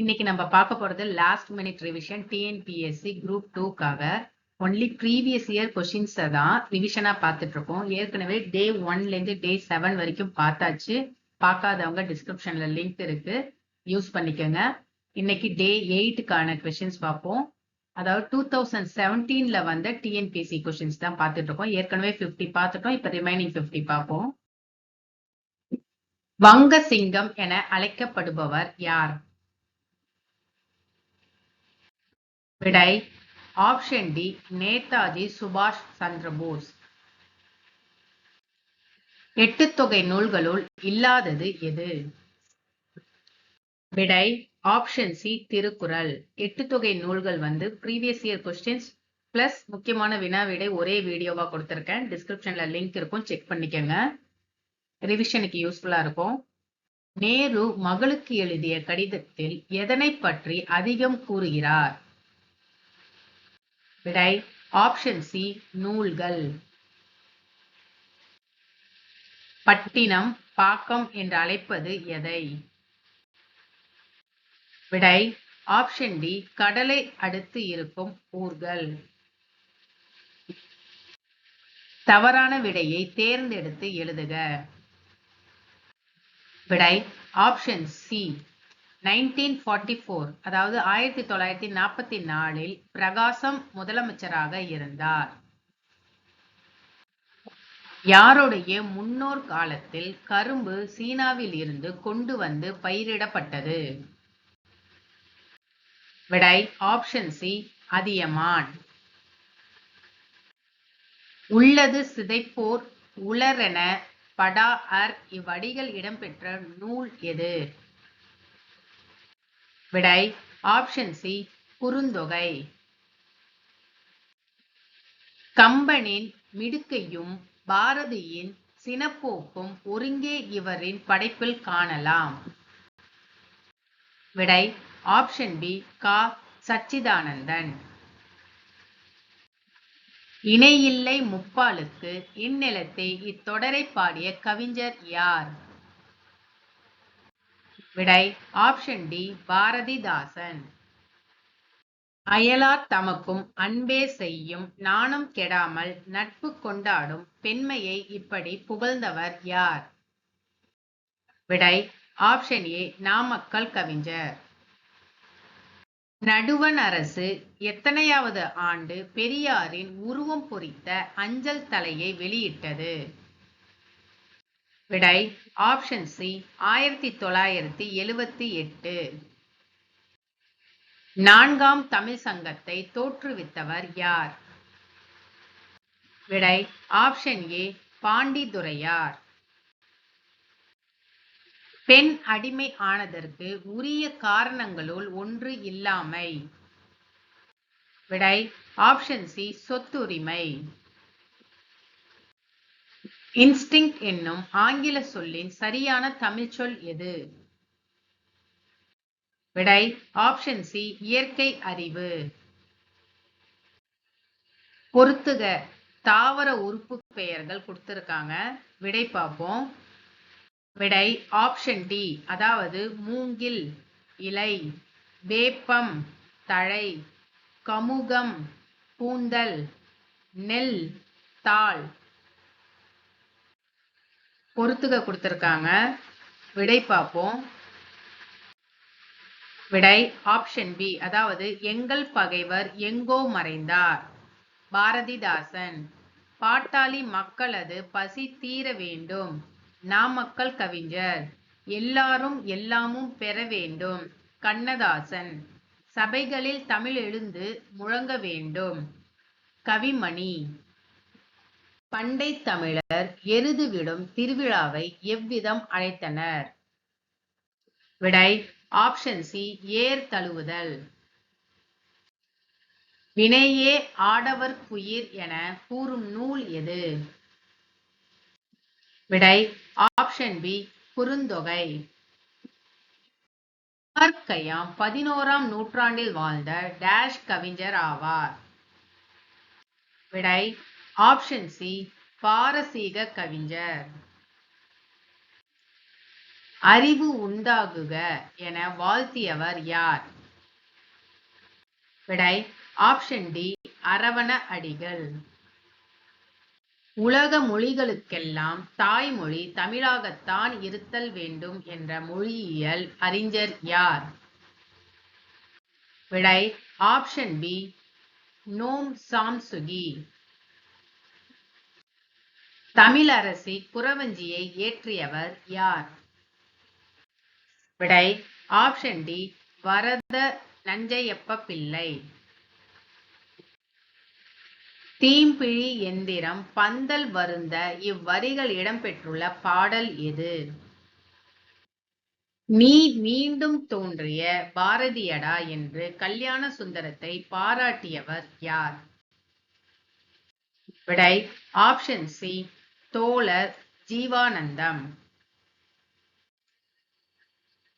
இன்னைக்கு நம்ம பார்க்க போறது last minute revision TNPSC group டூக்காக only previous year கொஷின்ஸை தான் ரிவிஷனா பார்த்துட்டு இருக்கோம். ஏற்கனவே டே ஒன்லேருந்து டே செவன் வரைக்கும் பார்த்தாச்சு. பார்க்காதவங்க டிஸ்கிரிப்ஷன்ல லிங்க் இருக்கு. யூஸ் பண்ணிக்கோங்க. இன்னைக்கு டே எயிட்டுக்கான கொஷின்ஸ் பார்ப்போம். அதாவது டூ தௌசண்ட் செவன்டீன்ல வந்த டிஎன்பிஎஸ்சி கொஷின்ஸ் தான் பார்த்துட்டு இருக்கோம். ஏற்கனவே ஃபிஃப்டி பார்த்துட்டோம். இப்போ ரிமைனிங் ஃபிஃப்டி பார்ப்போம். வங்க சிங்கம் என அழைக்கப்படுபவர் யார்? விடை ஆப்ஷன் டி நேதாஜி சுபாஷ் சந்திர போஸ். எட்டு தொகை நூல்களுள் இல்லாதது எது? விடை ஆப்ஷன் சி திருக்குறள். எட்டு தொகை நூல்கள் வந்து ப்ரீவியஸ் இயர் கொஸ்டின்ஸ் பிளஸ் முக்கியமான வினா விடை ஒரே வீடியோவா கொடுத்துருக்கேன். டிஸ்கிரிப்ஷன்ல லிங்க் இருக்கும். செக் பண்ணிக்கோங்க. ரிவிஷனுக்கு யூஸ்ஃபுல்லா இருக்கும். நேரு மகளுக்கு எழுதிய கடிதத்தில் எதனை பற்றி அதிகம் கூறுகிறார்? விடை ஆப்ஷன் சி நூல்கள். பட்டினம் பாக்கம் என்று அழைப்பது எதை? விடை ஆப்ஷன் டி கடலை அடுத்து இருக்கும் ஊர்கள். தவறான விடையை தேர்ந்தெடுத்து எழுதுக. விடை option C nineteen forty four அதாவது ஆயிரத்தி தொள்ளாயிரத்தி நாற்பத்தி நாலில் பிரகாசம் முதலமைச்சராக இருந்தார். யாருடைய முன்னோர் காலத்தில் கரும்பு சீனாவில் இருந்து கொண்டு வந்து பயிரிடப்பட்டது? விடை ஆப்ஷன் சி அதியமான். உள்ளது சிதைப்போர் உலரென படா அர் இவ்வடிகள் இடம்பெற்ற நூல் எது? விடை ஆப்ஷன் சி குறுந்தொகை. கம்பனின் மிடுக்கையும் பாரதியின் சினப்போக்கும் ஒருங்கே இவரின் படைப்பில் காணலாம். விடை ஆப்ஷன் பி கா. சச்சிதானந்தன். இணையில்லை முப்பாலுக்கு இந்நிலத்தை இத்தொடரை பாடிய கவிஞர் யார்? விடை ஆப்ஷன் டி பாரதிதாசன். அயலார் தமக்கும் அன்பே செய்யும் நாணம் கெடாமல் நட்பு கொண்டாடும் பெண்மையை இப்படி புகழ்ந்தவர் யார்? விடை ஆப்ஷன் ஏ நாமக்கல் கவிஞர். நடுவன் அரசு எத்தனையாவது ஆண்டு பெரியாரின் உருவம் பொறித்த அஞ்சல் தலையை வெளியிட்டது? விடை. ஆப்ஷன் சி ஆயிரத்தி தொள்ளாயிரத்தி எழுவத்தி எட்டு. நான்காம் தமிழ் சங்கத்தை தோற்றுவித்தவர் யார்? விடை. Option A Pandithuraiyar. பெண் அடிமை ஆனதற்கு உரிய காரணங்களுள் ஒன்று இல்லாமை. விடை. ஆப்ஷன் சி சொத்துரிமை. இன்ஸ்டிங் என்னும் ஆங்கில சொல்லின் சரியான தமிழ் சொல் எது? விடை ஆப்ஷன் சி இயற்கை அறிவு. பொருத்துக. தாவர உறுப்பு பெயர்கள் கொடுத்திருக்காங்க. விடை பார்ப்போம். விடை ஆப்ஷன் டி அதாவது மூங்கில் இலை வேப்பம் தழை கமுகம் பூந்தல் நெல் தாள். பொறுத்துக கொடுத்துருக்காங்க. விடை பார்ப்போம். விடை ஆப்ஷன் பி அதாவது எங்கள் பகைவர் எங்கோ மறைந்தார். பாரதிதாசன் பாட்டாளி மக்களது பசி தீர வேண்டும். நாமக்கல் கவிஞர் எல்லாரும் எல்லாமும் பெற வேண்டும். கண்ணதாசன் சபைகளில் தமிழ் எழுந்து முழங்க வேண்டும். கவிமணி பண்டை தமிழர் எருது விடும் திருவிழாவை எவ்விதம் அழைத்தனர்? விடை ஆப்ஷன் சி ஏர் தழுவுதல். வினையே ஆடவர் குயிர் என கூறும் நூல் எது? விடை ஆப்ஷன் பி குறுந்தொகை. கயாம் பதினோராம் நூற்றாண்டில் வாழ்ந்த டேஷ் கவிஞர் ஆவார். விடை ஆப்ஷன் சி பாரசீக கவிஞர். அறிவு உண்டாகுக என வாழ்த்தியவர் யார்? விடை ஆப்ஷன் டி அரவண அடிகள். உலக மொழிகளுக்கெல்லாம் தாய்மொழி தமிழாகத்தான் இருத்தல் வேண்டும் என்ற மொழியியல் அறிஞர் யார்? விடை option B Noam Chomsky. Tamilarasi குறவஞ்சியை இயற்றியவர் யார்? விடை ஆப்ஷன் டி வரத நஞ்சையப்ப பிள்ளை. தீம்பிழி எந்திரம் பந்தல் வருந்த இவ்வரிகள் இடம்பெற்றுள்ள பாடல் எது? நீ மீண்டும் தோன்றிய பாரதியடா என்று கல்யாண சுந்தரத்தை பாராட்டியவர் யார்? விடை ஆப்ஷன் சி தோழர் ஜீவானந்தம்.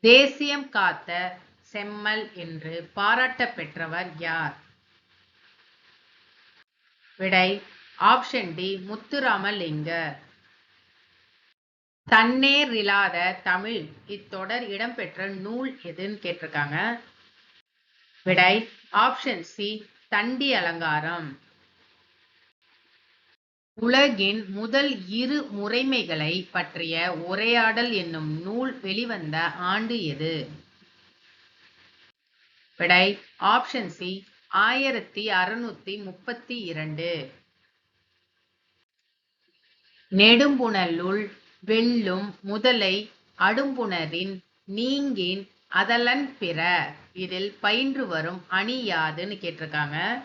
தேசியம் காத்த செம்மல் என்று பாராட்ட பெற்றவர் யார்? விடை ஆப்ஷன் டி முத்துராமலிங்கர். தன்னேரில்லாத தமிழ் இத்தொடர் இடம்பெற்ற நூல் எதுன்னு கேட்டிருக்காங்க. விடை ஆப்ஷன் சி தண்டி அலங்காரம். உலகின் முதல் இரு முறைமைகளை பற்றிய உரையாடல் என்னும் நூல் வெளிவந்த ஆண்டு எது? விடை ஆப்ஷன் சி ஆயிரத்தி அறுநூத்தி முப்பத்தி இரண்டு. நெடும்புணலுள் வெல்லும் முதலை அடும்புணரின் நீங்கின் அதலன் பிற. இதில் பயின்று வரும் அணி யாதுன்னு கேட்டிருக்காங்க.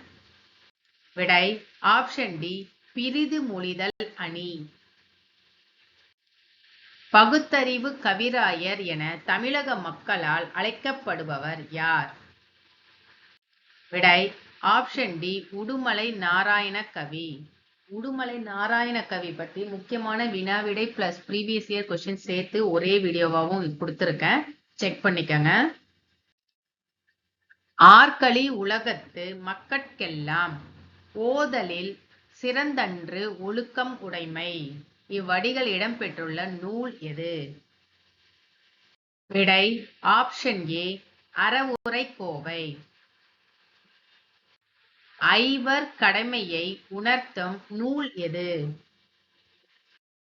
விடை ஆப்ஷன் டி பிரிது மொழிதல் அணி. பகுத்தறிவு கவிராயர் என தமிழக மக்களால் அழைக்கப்படுபவர் யார்? விடை ஆப்ஷன் டி உடுமலை நாராயண கவி. உடுமலை நாராயண கவி பற்றி முக்கியமான வினாவிடை பிளஸ் ப்ரீவியஸ் இயர் கொஸ்டின் சேர்த்து ஒரே வீடியோவாவும் கொடுத்துருக்கேன். செக் பண்ணிக்கங்க. ஆர்களி உலகத்து மக்கட்கெல்லாம் ஓதலில் சிறந்தன்று ஒழுக்கம் உடைமை. இவ்வடிகள் இடம்பெற்றுள்ள நூல் எது? விடை ஆப்ஷன் ஏ அறவுரை கோவை ஐவர் கடமையை உணர்த்தும் நூல் எது?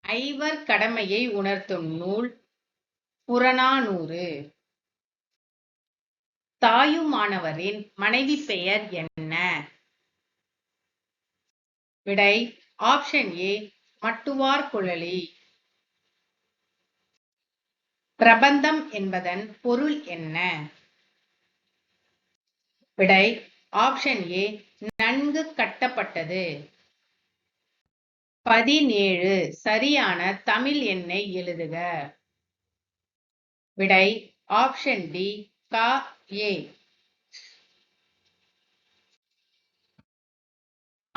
ஐவர் கடமையை உணர்த்தும் நூல் புறநானூறு. தாயுமானவரின் மனைவி பெயர் என்ன? விடை ஆப்ஷன் ஏ மட்டுவார் குழலி. பிரபந்தம் என்பதன் பொருள் என்ன? விடை ஆப்ஷன் ஏ நன்கு கட்டப்பட்டது. பதினேழு சரியான தமிழ் எண்ணை எழுதுக. விடை ஆப்ஷன் டி க ஏ.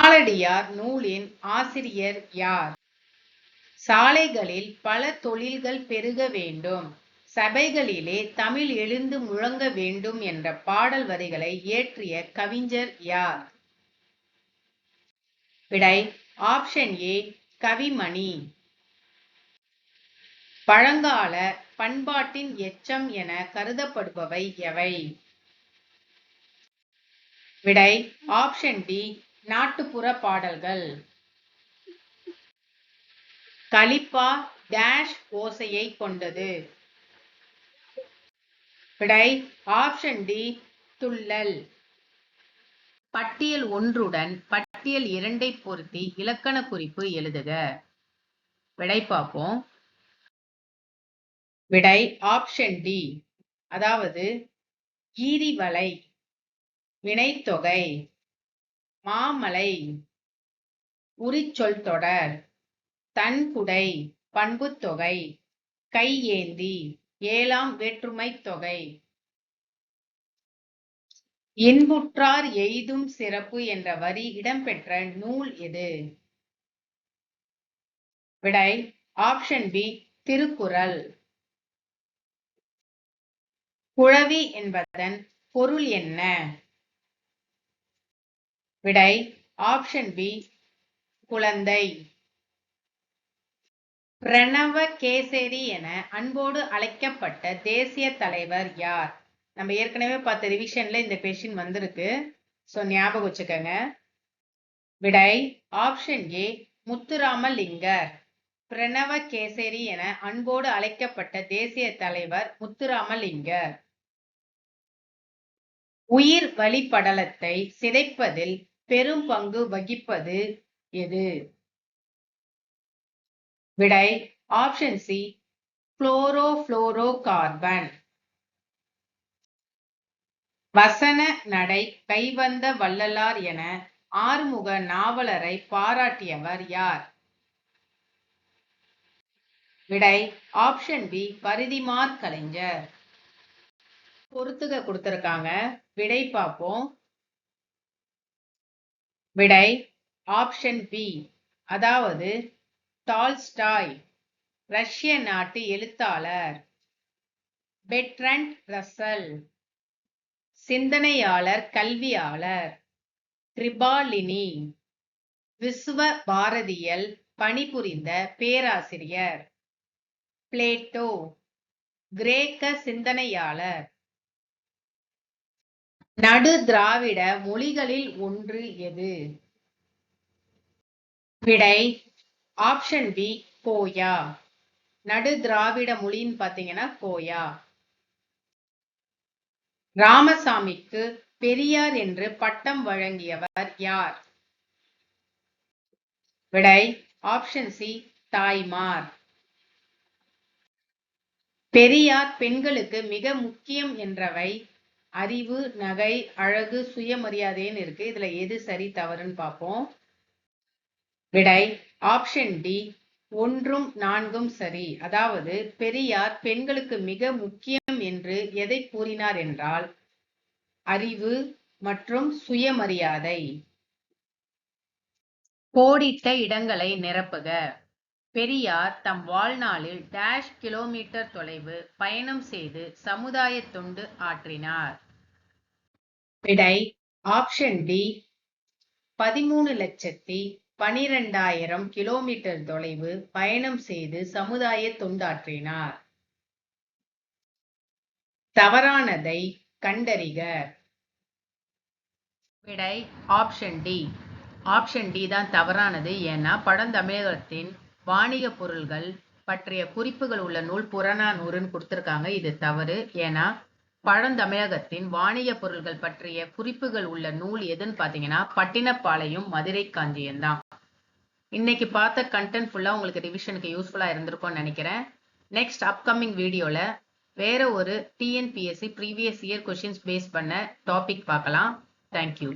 காலடியார் நூலின் ஆசிரியர் யார்? சாலைகளில் பல தொழில்கள் பெருக வேண்டும். சபைகளிலே தமிழ் எழுந்து முழங்க வேண்டும் என்ற பாடல் வரிகளை இயற்றிய கவிஞர் யார்? விடை ஆப்ஷன் ஏ கவிமணி. பழங்கால பண்பாட்டின் எச்சம் என கருதப்படுபவை எவை? விடை ஆப்ஷன் டி நாட்டுப்புற பாடல்கள். கலிப்பா டேஷ் ஓசையை கொண்டது. விடை ஆப்ஷன் டி துள்ளல். பட்டியல் ஒன்றுடன் பட்டியல் இரண்டை பொருத்தி இலக்கண குறிப்பு எழுதுக. விடை பார்ப்போம். விடை ஆப்ஷன் டி அதாவது ஈரிவலை வினைத்தொகை. மாமலை. உரிச்சொல் தொடர். தன்குடை பண்புத்தொகை கையேந்தி ஏழாம் வேற்றுமை தொகை. இன்புற்றார் எய்தும் சிறப்பு என்ற வரி இடம்பெற்ற நூல் எது? விடை ஆப்ஷன் பி திருக்குறள். குழவி என்பதன் பொருள் என்ன? விடை ஆப்ஷன் பி குழந்தை. பிரணவ கேசரி என அன்போடு அழைக்கப்பட்ட தேசிய தலைவர் யார்? நம்ம ஏற்கனவே பார்த்த ரிவிஷன்ல இந்த கொஸ்டின் வந்திருக்கு. ஸோ ஞாபகம் வச்சுக்கோங்க. விடை ஆப்ஷன் ஏ முத்துராமலிங்கர். பிரணவ கேசரி என அன்போடு அழைக்கப்பட்ட தேசிய தலைவர் முத்துராமலிங்கர். உயிர் வழிபடலத்தை சிதைப்பதில் பெரும் பங்கு வகிப்பது எது? விடை ஆப்ஷன் சி புளோரோஃப்ளோரோ கார்பன் வசன நடை கைவந்த வள்ளலார் என ஆறுமுக நாவலரை பாராட்டியவர் யார்? விடை ஆப்ஷன் பி பரிதிமார் கலைஞர். பொறுத்துக கொடுத்திருக்காங்க. விடை பார்ப்போம். விடை ஆப்ஷன் பி அதாவது டால்ஸ்டாய் ரஷ்ய நாட்டு எழுத்தாளர். பெட்ரண்ட் ரசல் சிந்தனையாளர் கல்வியாளர். கிரிபாலினி விஸ்வ பாரதியில் பணிபுரிந்த பேராசிரியர். பிளேட்டோ கிரேக்க சிந்தனையாளர். நடு திராவிட மொழிகளில் ஒன்று எது? விடை ஆப்ஷன் பி கோயா நடு திராவிட மொழின்னு பாத்தீங்கன்னா கோயா ராமசாமிக்கு பெரியார் என்று பட்டம் வழங்கியவர் யார்? விடை ஆப்ஷன் சி தாய்மார். பெரியார் பெண்களுக்கு மிக முக்கியம் என்றவை அறிவு நகை அழகு சுயமரியாதைன்னு இருக்கு. இதுல எது சரி தவறுன்னு பார்ப்போம். விடை ஆப்ஷன் டி ஒன்றும் நான்கும் சரி. அதாவது பெரியார் பெண்களுக்கு மிக முக்கியம் என்று எதை கூறினார் என்றால் அறிவு மற்றும் சுயமரியாதை. கோடிட்ட இடங்களை நிரப்புக. பெரியார் தம் வாழ்நாளில் டேஷ் கிலோமீட்டர் தொலைவு பயணம் செய்து சமுதாய தொண்டு ஆற்றினார். விடை ஆப்ஷன் டி பதிமூணு லட்சத்தி பனிரெண்டாயிரம் கிலோமீட்டர் தொலைவு பயணம் செய்து சமுதாய தொண்டாற்றினார். தவறானதை கண்டறிக. விடை ஆப்ஷன் டி ஆப்ஷன் டி தான் தவறானது. ஏன்னா பழந்தமிழகத்தின் வாணிக பொருள்கள் பற்றிய குறிப்புகள் உள்ள நூல் புறநானூறுன்னு கொடுத்துருக்காங்க. இது தவறு. ஏன்னா பழந்தமிழகத்தின் வாணிய பொருள்கள் பற்றிய குறிப்புகள் உள்ள நூல் எதுன்னு பார்த்தீங்கன்னா பட்டினப்பாளையம் மதுரை காஞ்சியம் தான். இன்னைக்கு பார்த்த கண்டென்ட் ஃபுல்லாக உங்களுக்கு ரிவிஷனுக்கு யூஸ்ஃபுல்லாக இருந்திருக்கும்னு நினைக்கிறேன். நெக்ஸ்ட் அப்கமிங் வீடியோவில் வேற ஒரு TNPSC previous year questions base பண்ண டாபிக் பார்க்கலாம். Thank you